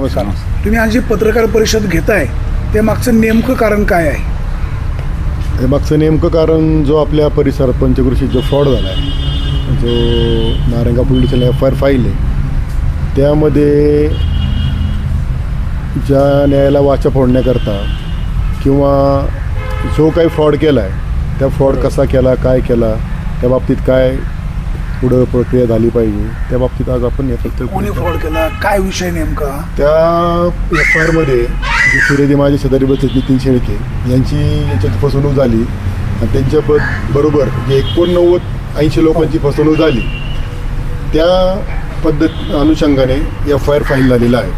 नमस्कार. तुम्ही आज जी पत्रकार परिषद घेताय ते मागचं नेमकं कारण काय आहे? मागचं नेमकं कारण जो आपल्या परिसरात पंचकृषीत जो फ्रॉड झाला आहे जो नारंगा पोलीस स्टेशनला एफ आय आर फाईल आहे त्यामध्ये ज्या न्यायाला वाचा फोडण्याकरता किंवा जो काही फ्रॉड केला आहे त्या फ्रॉड कसा केला काय केला त्या बाबतीत काय पुढं प्रक्रिया झाली पाहिजे. त्या बाबतीत आज आपण कोणी फ्रॉड केला? काय विषय नेमका? त्या एफ आय आरमध्ये जे सूर्यदे माझे शेजारी बसले नितीन शेळके यांची याच्यात फसवणूक झाली. आणि त्यांच्या ब बरोबर जे एकोणनव्वद ऐंशी लोकांची फसवणूक झाली त्या पद्धत अनुषंगाने एफ आय आर फाईल झालेला आहे.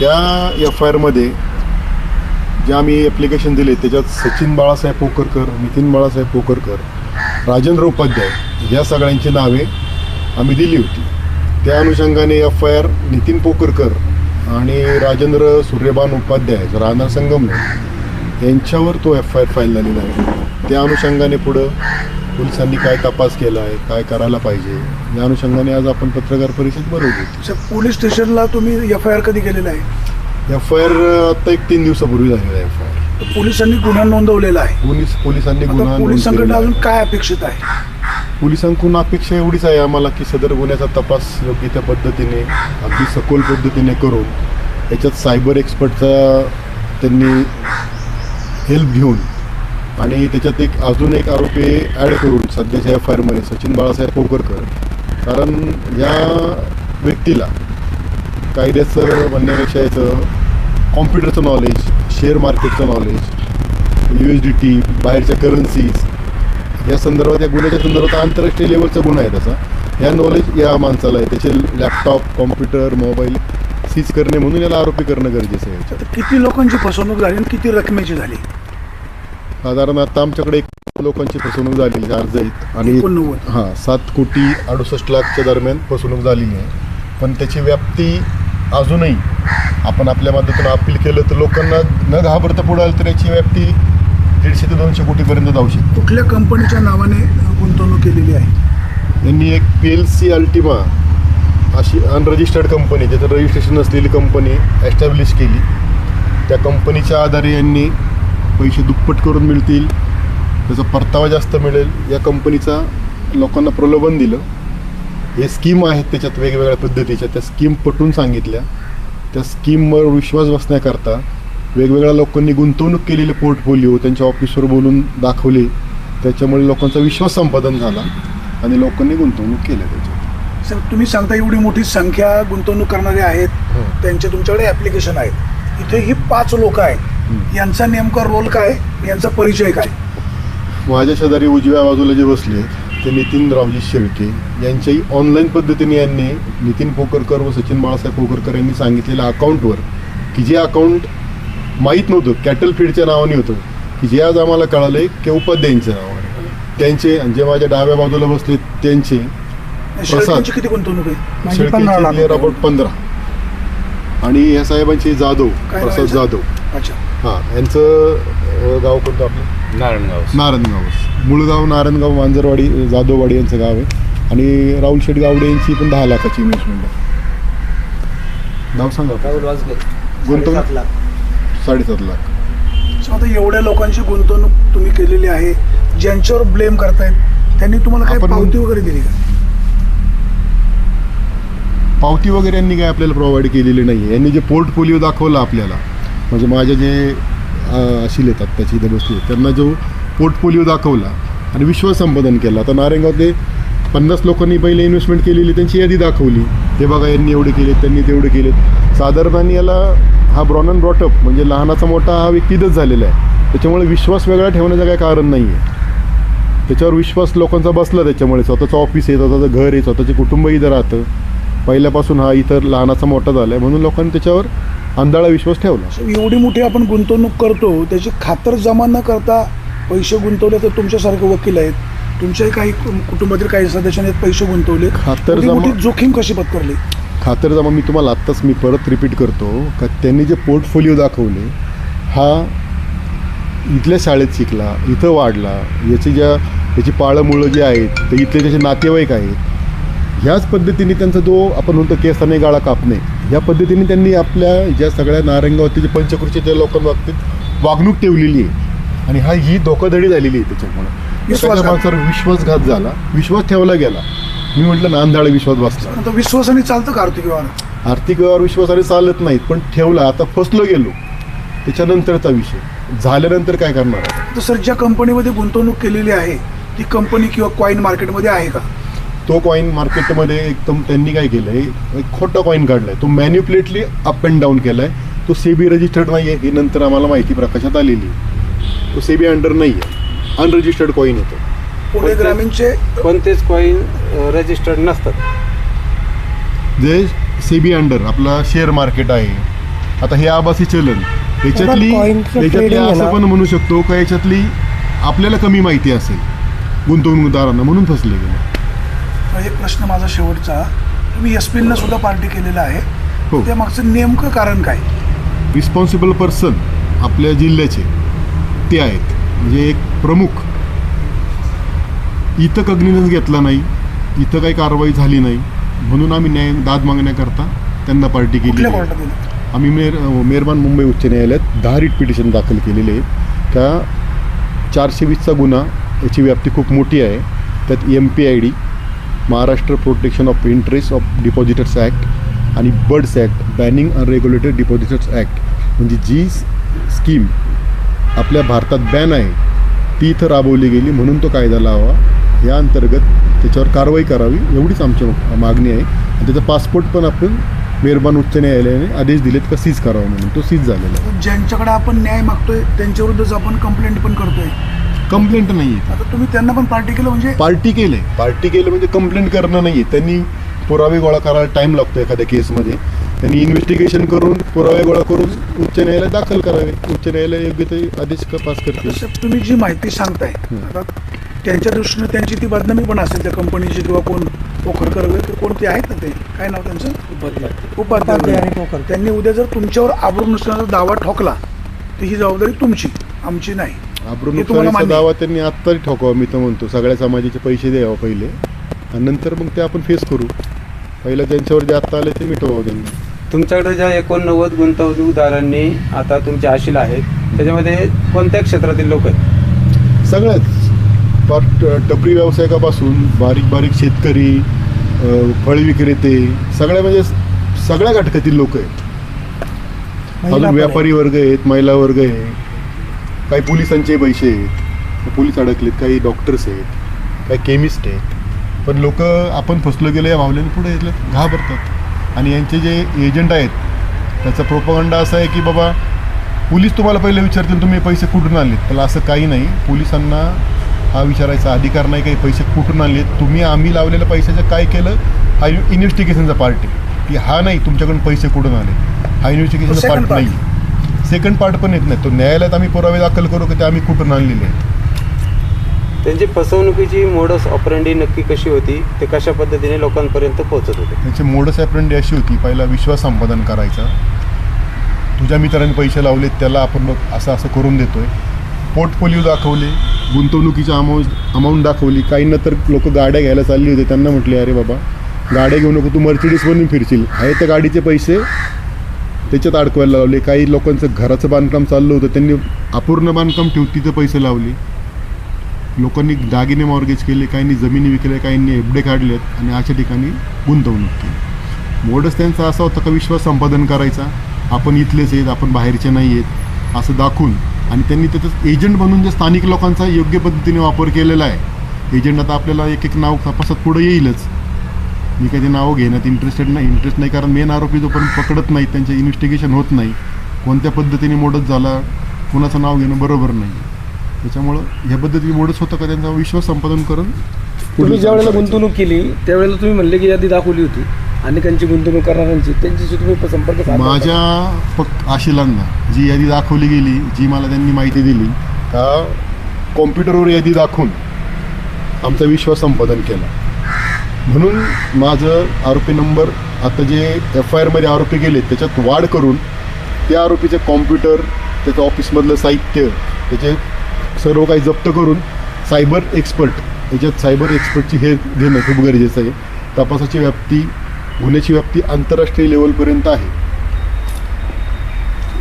त्या एफ आय आरमध्ये जे आम्ही ॲप्लिकेशन दिले त्याच्यात सचिन बाळासाहेब पोकरकर नितीन बाळासाहेब पोकरकर राजेंद्र उपाध्याय या सगळ्यांची नावे आम्ही दिली होती. त्या अनुषंगाने F I R Nitin Pokarkar आणि राजेंद्र सूर्यबान उपाध्याय जो राहणार संगमनेर यांच्यावर तो एफ आय आर फाईल झालेला आहे. त्या अनुषंगाने पुढं पोलिसांनी काय तपास केला आहे काय करायला पाहिजे या अनुषंगाने आज आपण पत्रकार परिषद भरवली अच्छा, पोलीस स्टेशनला तुम्ही एफ आय आर कधी केलेला आहे? एफ आय आर आता एक तीन दिवसापूर्वी झालेला आहे एफ आय आर तर पोलिसांनी गुन्हा नोंदवलेला आहे. पोलीस पोलिसांनी गुन्हा आता नोंद पोलिसांकडे केलेला आहे. अजून काय अपेक्षित आहे? पोलिसांकडून अपेक्षा एवढीच आहे आम्हाला की सदर गुन्ह्याचा तपास योग्य त्या पद्धतीने अगदी सखोल पद्धतीने करून याच्यात सायबर एक्सपर्टचा त्यांनी हेल्प घेऊन आणि त्याच्यात एक अजून एक आरोपी ॲड करून सध्याच्या एफ आय आरमध्ये सचिन बाळासाहेब पोकरकर कारण या व्यक्तीला कायद्याचं म्हणण्यापेक्षा याचं कॉम्प्युटरचं नॉलेज शेअर मार्केटचं knowledge U S D T बाहेरच्या करन्सीज या संदर्भात या गुन्ह्याच्या संदर्भात आंतरराष्ट्रीय लेवलचा गुन्हा आहे त्याचा या नॉलेज या माणसाला आहे. त्याचे लॅपटॉप कॉम्प्युटर मोबाईल सीज करणे म्हणून याला आरोपी करणं गरजेचं आहे. आता किती लोकांची फसवणूक झाली आणि किती रकमेची झाली? साधारण आता आमच्याकडे एक लोकांची फसवणूक झालेली अर्ज आहेत. आणि हां सात कोटी अडुसष्ट लाखच्या दरम्यान फसवणूक झालेली आहे. पण त्याची व्याप्ती अजूनही आपण आपल्या माध्यमातून अपील केलं तर लोकांना न घाबरता पुढे आलं तर याची व्याप्ती दीडशे ते दोनशे कोटीपर्यंत जाऊ शकते. कुठल्या कंपनीच्या नावाने गुंतवणूक केलेली आहे? यांनी एक पी एल सी अल्टिमा अशी अनरजिस्टर्ड कंपनी ज्याचं रजिस्ट्रेशन नसलेली कंपनी एस्टॅब्लिश केली. त्या कंपनीच्या आधारे यांनी पैसे दुप्पट करून मिळतील त्याचा परतावा जास्त मिळेल. या कंपनीचा लोकांना प्रलोभन दिलं. हे स्कीम आहेत त्याच्यात वेगवेगळ्या पद्धतीच्या. त्या स्कीम पटून सांगितल्या. त्या स्कीमवर विश्वास बसण्याकरता वेगवेगळ्या लोकांनी गुंतवणूक केलेले पोर्टफोलिओ त्यांच्या ऑफिसवर बोलून दाखवले. त्याच्यामुळे लोकांचा विश्वास संपादन झाला आणि लोकांनी गुंतवणूक केल्या त्याच्यात. सर तुम्ही सांगता एवढी मोठी संख्या गुंतवणूक करणारे आहेत. त्यांचे तुमच्याकडे ॲप्लिकेशन आहेत. इथे ही पाच लोक आहेत. यांचा नेमका रोल काय? यांचा परिचय काय? माझ्या शेजारी उजव्या बाजूला जे बसले ते नितीन रावजी शेळके यांच्याही ऑनलाईन पद्धतीने यांनी नितीन पोकरकर व सचिन बाळासाहेब पोकरकर यांनी सांगितलेल्या अकाउंटवर की जे अकाउंट माहीत नव्हतं कॅटल फीडच्या नावाने होतं की जे आज आम्हाला कळालं की उपाध्यायांच्या नावाने. त्यांचे आणि जे माझ्या डाव्या बाजूला बसले त्यांचे शेळकेंची किती गुंतवणूक आहे? शेळकेचे अबाउट पंधरा. आणि या साहेबांचे जाधव प्रसाद जाधव. अच्छा. हां यांचं गाव कोणतं आपलं? नारायणगाव. नारायणगाव. मूळगाव नारायणगाव मांजरवाडी जाधववाडी यांचं गाव आहे. आणि राहुल शेठ गावडे यांची पण दहा लाखाची इन्व्हेस्टमेंट आहे. नाव सांगा. राहुल वाजगे. गुंतवणूक? साडेसात लाख. साडेसात लाख. So आता एवढ्या लोकांची गुंतवणूक तुम्ही केलेली आहे ज्यांच्यावर ब्लेम करतायत त्यांनी तुम्हाला काय आपण- पावती वगैरे दिली का? पावती वगैरे यांनी काय आपल्याला प्रोव्हाइड केलेली नाही आहे यांनी जे पोर्टफोलिओ दाखवला आपल्याला म्हणजे माझे जे अं, अशील येतात त्याची इथे बसली आहेत, त्यांना जो पोर्टफोलिओ दाखवला आणि विश्वास संपादन केला. आता नारायणगावले पन्नास लोकांनी पहिले इन्व्हेस्टमेंट केलेली त्यांची यादी दाखवली. ते बघा यांनी एवढे केलेत त्यांनी तेवढे केलेत. साधारणाने याला हा ब्रॉन अँड ब्रॉटअप म्हणजे लहानाचा मोठा हा व्यक्तीतच झालेला आहे. त्याच्यामुळे विश्वास वेगळा ठेवण्याचं काही कारण नाही आहे त्याच्यावर विश्वास लोकांचा बसला त्याच्यामुळे. स्वतःचं ऑफिस आहे स्वतःचं घर आहे स्वतःचे कुटुंब इथं राहतं. पहिल्यापासून हा इतर लहानाचा मोठा झाला आहे म्हणून लोकांनी त्याच्यावर अंधाळा विश्वास ठेवला. एवढी मोठी आपण गुंतवणूक करतो त्याची खातर जमा न करता पैसे गुंतवले तर तुमच्यासारखे वकील आहेत. तुमच्याही काही कुटुंबातील काही सदस्यांनी पैसे गुंतवले. खातर जमा- जोखीम कशी पत्करली? खातरजमा मी तुम्हाला आत्ताच मी परत रिपीट करतो का त्यांनी जे पोर्टफोलिओ दाखवले हा इथल्या शाळेत शिकला इथं वाढला याची ज्या याची पाळंमुळं जी आहेत ते इथले त्याचे नातेवाईक आहेत ह्याच पद्धतीने त्यांचा जो आपण म्हणतो केसाने गाळा कापणे या पद्धतीने त्यांनी आपल्या ज्या सगळ्या नारंगावतीच्या पंचकृषीच्या लोकांबाबतीत वागणूक ठेवलेली आहे. आणि हा ही धोकाधडी झालेली आहे त्याच्यामुळे. विश्वासघात. विश्वासघात झाला. विश्वास ठेवला गेला. मी म्हटलं नांदाळ विश्वास बसला. विश्वासाने चालतं का आर्थिक व्यवहार? आर्थिक व्यवहार विश्वासाने चालत नाहीत पण ठेवला. आता फसलो गेलो. त्याच्यानंतरचा विषय. झाल्यानंतर काय करणार? तर सर ज्या कंपनीमध्ये गुंतवणूक केलेली आहे ती कंपनी किंवा कॉईन मार्केटमध्ये आहे का? तो कॉईन मार्केटमध्ये एकदम त्यांनी काय केलंय एक खोटा कॉईन काढलाय. तो मॅन्युप्लेटली अप अँड डाऊन केलाय. तो सेबी रजिस्टर्ड नाही आहे ही नंतर आम्हाला माहिती प्रकाशात आलेली आहे. तो सेबी अंडर नाही आहे अनरजिस्टर्ड कॉईन येतो. पुणे ग्रामीणचे कोणतेच कॉईन रजिस्टर्ड नसतात. जे सेबी अंडर आपला शेअर मार्केट आहे. आता हे आभासी चलन. याच्यातली याच्यातली असं. पण म्हणू शकतो का याच्यातली आपल्याला कमी माहिती असेल. गुंतवणूकदारांना म्हणून फसले गेले. एक प्रश्न माझा शेवटचा. तुम्ही एस पीला सुद्धा पार्टी केलेला आहे. हो. त्या मागचं नेमकं कारण काय? रिस्पॉन्सिबल पर्सन आपल्या जिल्ह्याचे. ते आहेत. म्हणजे एक प्रमुख. इथं कग्निजन्स घेतला नाही. इथं काही कारवाई झाली नाही. म्हणून आम्ही न्याय दाद मागण्याकरता त्यांना पार्टी केली आम्ही मेर मेहरबान मुंबई उच्च न्यायालयात दहा रिट पिटिशन दाखल केलेले आहे त्या चारशे वीसचा गुन्हा याची व्याप्ती खूप मोठी आहे. त्यात M P I D Maharashtra protection of interest of depositors act आणि BUDS act banning unregulated depositors act. म्हणजे जी स्कीम आपल्या भारतात बॅन आहे. ती इथं राबवली गेली म्हणून तो कायदा लावा. या अंतर्गत त्याच्यावर कारवाई करावी एवढीच आमची मागणी आहे. आणि त्याचा पासपोर्ट पण आपण मेहरबान उच्च न्यायालयाने आदेश दिलेत का सीज करावा म्हणून. तो सीज झालेला आहे. ज्यांच्याकडे आपण न्याय मागतोय त्यांच्याविरुद्धच आपण कंप्लेंट पण करतोय. कंप्लेंट नाही आहे आता तुम्ही त्यांना पण पार्टी केलं म्हणजे? पार्टी केले पार्टी केलं म्हणजे कंप्लेंट करणं नाही आहे त्यांनी पुरावे गोळा करायला टाईम लागतो एखाद्या केसमध्ये त्यांनी इन्व्हेस्टिगेशन करून पुरावे गोळा करून उच्च न्यायालयात दाखल करावे. उच्च न्यायालय योग्य ते आदेश क- पास करतील. तसं तुम्ही जी माहिती सांगताय आता त्यांच्या दृष्टीने त्यांची ती बदनामी पण असेल त्या कंपनीची किंवा कोण पोखरकर वगैरे ते कोणते आहेत ना ते? काय नाव त्यांचं? उपाध्याय आणि. त्यांनी उद्या जर तुमच्यावर आबरून नसण्याचा दावा ठोकला तर ही जबाबदारी तुमची आमची नाही. अब्रू हे तुम्हाला नुकसानीचा मान्य दावा त्यांनी आत्ताच ठोकावा मी तर म्हणतो. सगळ्या समाजाचे पैसे द्यावा पहिले आणि नंतर मग ते आपण फेस करू. पहिलं ज्यांच्यावर जे आत्ता आले ते मिटवावं त्यांनी. तुमच्याकडे ज्या एकोणनव्वद गुंतवणूकदारांनी आता तुमच्या आशील आहेत त्याच्यामध्ये कोणत्या क्षेत्रातील लोक आहेत? सगळ्याच पार टपरी व्यावसायिकापासून बारीक बारीक शेतकरी अ, फळ विक्रेते सगळ्या म्हणजे सगळ्या घटकातील लोक आहेत. महिला अजून पण व्यापारी वर्ग आहेत महिला वर्ग आहे. काही पोलिसांचे पैसे आहेत. पोलीस अडकलेत काही डॉक्टर्स आहेत काही केमिस्ट आहेत. पण लोक आपण फसलो गेलो या भावल्याने पुढे येतात घाबरतात. आणि यांचे जे एजंट आहेत त्याचा प्रोपगंडा असा आहे की बाबा पोलीस तुम्हाला पहिले विचारतील तुम्ही पैसे कुठून आणलेत? त्याला असं काही नाही. पोलिसांना हा विचारायचा अधिकार नाही काही पैसे कुठून आणलेत. तुम्ही आम्ही लावलेल्या पैशाचं काय केलं? हा इन्व्हेस्टिगेशनचा पार्ट आहे. की हा नाही तुमच्याकडून पैसे कुठून आले हा इन्व्हेस्टिगेशनचा पार्ट. नाही. सेकंड पार्ट पण येत नाही. तो न्यायालयात आम्ही पुरावे दाखल करू की ते आम्ही कुठून आणलेले आहेत? त्यांची फसवणुकीची मोडस ऑपरेंडी नक्की कशी होती ते कशा पद्धतीने लोकांपर्यंत पोहोचत होते? त्यांची मोडस ॲप्रंडी अशी होती पहिला विश्वास संपादन करायचा. तुझ्या मित्रांनी पैसे लावले त्याला आपण असं असं करून देतोय. पोर्टफोलिओ दाखवले गुंतवणुकीच्या अमाऊंट अमाऊंट दाखवली. काहींना तर लोक गाड्या घ्यायला चालली होते त्यांना म्हटले अरे बाबा गाड्या घेऊ नको तू मर्सिडीज बनून फिरशील. आहे त्या गाडीचे पैसे त्याच्यात अडकवायला लावले. काही लोकांचं घराचं बांधकाम चाललं होतं त्यांनी अपूर्ण बांधकाम ठेवून पैसे लावले. लोकांनी दागिने मॉर्गेज केले काहींनी जमिनी विकल्या काहींनी एफडे काढलेत आणि अशा ठिकाणी गुंतवणूक केली. मोडच त्यांचा असा होता का विश्वास संपादन करायचा? आपण इथलेच आहेत आपण बाहेरचे नाही आहेत असं दाखवून. आणि त्यांनी त्याचं एजंट बनून जे स्थानिक लोकांचा योग्य पद्धतीने वापर केलेला आहे. एजंट आता आपल्याला एक एक नाव तपासात पुढे येईलच. मी काही ते नावं घेण्यात इंटरेस्टेड नाही इंटरेस्ट नाही कारण मेन आरोपी जोपर्यंत पकडत नाही त्यांचे इन्व्हेस्टिगेशन होत नाही. कोणत्या पद्धतीने मोडत झाला कुणाचं नाव घेणं बरोबर नाही त्याच्यामुळं ह्या पद्धतीने मोडच होतं का त्यांचा विश्वास संपादन करून तुम्ही ज्या वेळेला. गुंतवणूक केली त्यावेळेला तुम्ही म्हणले की यादी दाखवली होती अनेकांची गुंतवणूक करणाऱ्यांची त्यांच्याशी तुम्ही संपर्क. माझ्या पक आशिलांना जी यादी दाखवली गेली जी मला त्यांनी माहिती दिली त्या कॉम्प्युटरवर यादी दाखवून आमचा विश्वास संपादन केला म्हणून माझं आरोपी नंबर आता जे एफ आय आरमध्ये आरोपी गेले त्याच्यात वाढ करून त्या आरोपीचे कॉम्प्युटर त्याचं ऑफिसमधलं साहित्य त्याचे सर्व काही जप्त करून सायबर एक्सपर्ट याच्यात सायबर एक्सपर्टची हे घेणं खूप गरजेचं आहे. तपासाची व्याप्ती गुन्ह्याची व्याप्ती आंतरराष्ट्रीय लेवलपर्यंत आहे.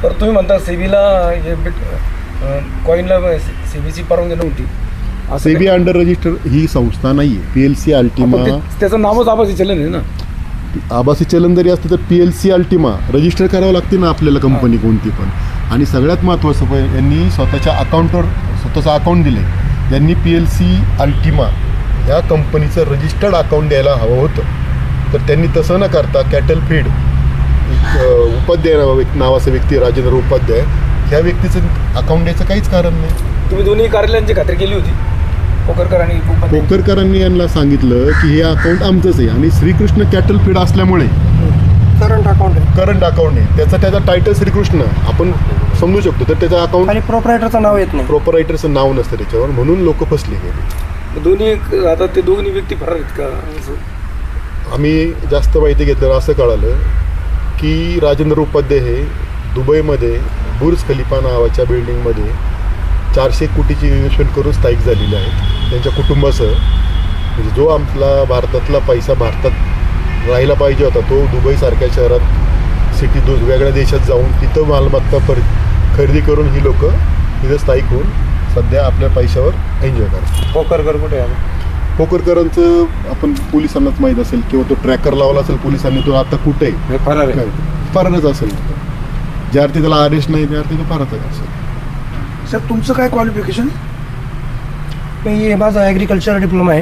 तर तुम्ही म्हणता सेबीला हे कॉईनला सेबीची परवानगी नव्हती. सेबी अंडर रजिस्टर ही संस्था नाही आहे पी एल सी अल्टिमा त्याचं नावच आभासी चलन आहे ना? आभासी चलन जरी असतं तर P L C Ultima register करावं लागते ना आपल्याला कंपनी कोणती पण. आणि सगळ्यात महत्त्वाचं पण यांनी स्वतःच्या अकाउंटवर स्वतःचं अकाउंट दिले यांनी पी एल सी अल्टिमा या कंपनीचं रजिस्टर्ड अकाउंट द्यायला हवं होतं. तर त्यांनी तसं न करता कॅटल फीड एक उपाध्याय नावा एक नावाचा व्यक्ती राजेंद्र उपाध्याय ह्या व्यक्तीचं अकाउंट द्यायचं काहीच कारण नाही. तुम्ही दोन्ही कार्यालयांची खात्री केली होती? उपाध्याय. पोकरकरांनी यांना सांगितलं की हे अकाउंट आमचंच आहे आणि श्रीकृष्ण कॅटल फीड असल्यामुळे करंट अकाउंट आहे. करंट अकाउंट आहे. त्याचा त्याचा टायटल श्रीकृष्ण. आपण समजू शकतो. तर त्याचं अकाउंट आणि प्रोपरायटरचं नाव येत नाही. प्रोपरायटरचं नाव नसतं त्याच्यावर म्हणून लोक फसले गेले दोन्ही आता ते दोन्ही व्यक्ती फरार आहेत का? असं? आम्ही जास्त माहिती घेतल्यावर असं कळालं की राजेंद्र उपाध्याय हे दुबईमध्ये बुर्ज खलिफा नावाच्या बिल्डिंगमध्ये चारशे कोटीची इन्व्हेस्टमेंट करून स्थायिक झालेले आहेत. त्यांच्या कुटुंबासह म्हणजे जो आपला भारतातला पैसा भारतात राहायला पाहिजे होता तो दुबईसारख्या शहरात सिटी दो वेगळ्या देशात जाऊन तिथं मालमत्ता पर खरेदी करून ही लोक तिथं स्थायिक होऊन सध्या आपल्या पैशावर एन्जॉय करतात. पोकरकर कुठे आहे? पोकरकरांचं आपण पोलिसांनाच माहीत असेल किंवा तो ट्रॅकर लावला असेल पोलिसांनी तो आता कुठे आहे? हे फरार आहे. फारच असेल. ज्या अर्थी त्याला अरेस्ट नाही त्या अर्थी तो फारच असेल साहेब तुमचं काय क्वालिफिकेशन मी माझा ॲग्रिकल्चर डिप्लोमा आहे.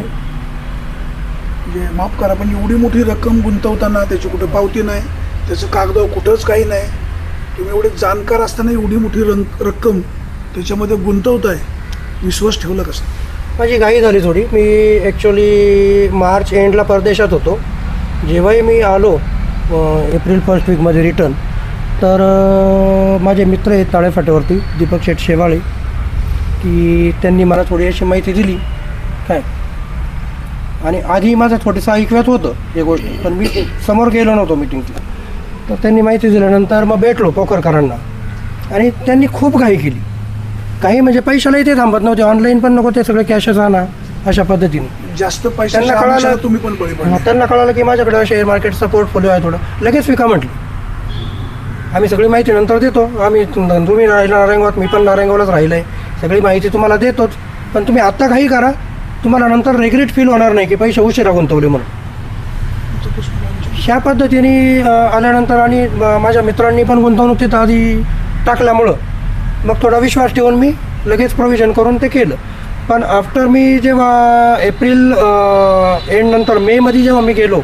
म्हणजे माफ करा पण एवढी मोठी रक्कम गुंतवताना त्याची कुठे पावती नाही त्याचं कागद कुठंच काही नाही. तुम्ही एवढे जाणकार असताना एवढी मोठी रंग रक्कम त्याच्यामध्ये गुंतवताय विश्वास ठेवला कसं? माझी घाई झाली थोडी. मी ॲक्च्युली मार्च एंडला परदेशात होतो. जेव्हाही मी आलो एप्रिल फर्स्ट वीकमध्ये रिटर्न तर माझे मित्र आहेत ताळेफाट्यावरती दीपक शेठ शेवाळे की त्यांनी मला थोडी अशी माहिती दिली. काय? आणि आधी माझं थोडंसं ऐकव्यात होतं हे गोष्ट. पण मी समोर गेलो नव्हतो मिटिंगला तर त्यांनी माहिती दिल्यानंतर मग भेटलो पोकरकरांना आणि त्यांनी खूप घाई केली. काही म्हणजे पैशालाही ते थांबत नव्हते. ऑनलाईन पण नको ते सगळं कॅशच आणा अशा पद्धतीने. जास्त पैशाच्या त्यांना कळालं- तुम्ही पण बळी पडले. त्यांना कळालं की माझ्याकडे शेअर मार्केटचा पोर्टफोलिओ आहे थोडं. लगेच विका म्हटली. आम्ही सगळी माहिती नंतर देतो. आम्ही तुम- तुम्ही राहिला नारायणगावात मी पण नारायणगावलाच राहिलं आहे सगळी माहिती तुम्हाला देतोच. पण तुम्ही आत्ता काही करा. तुम्हाला नंतर रेग्रेट फील होणार नाही की पैसे उशिरा गुंतवले म्हणून. ह्या पद्धतीने आल्यानंतर आणि माझ्या मित्रांनी पण गुंतवणूक तिथं आधी टाकल्यामुळं मग थोडा विश्वास ठेवून मी लगेच प्रोव्हिजन करून ते केलं. पण आफ्टर मी जेव्हा एप्रिल एंडनंतर मेमध्ये जेव्हा मी गेलो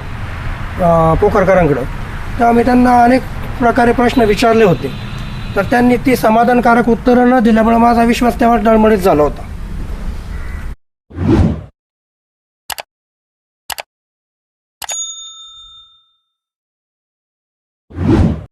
पोखरकरांकडं तेव्हा मी त्यांना अनेक प्रकारे प्रश्न विचारले होते. तर त्यांनी ती समाधानकारक उत्तरं न दिल्यामुळे माझा विश्वास तेव्हा डळमळीत झाला होता.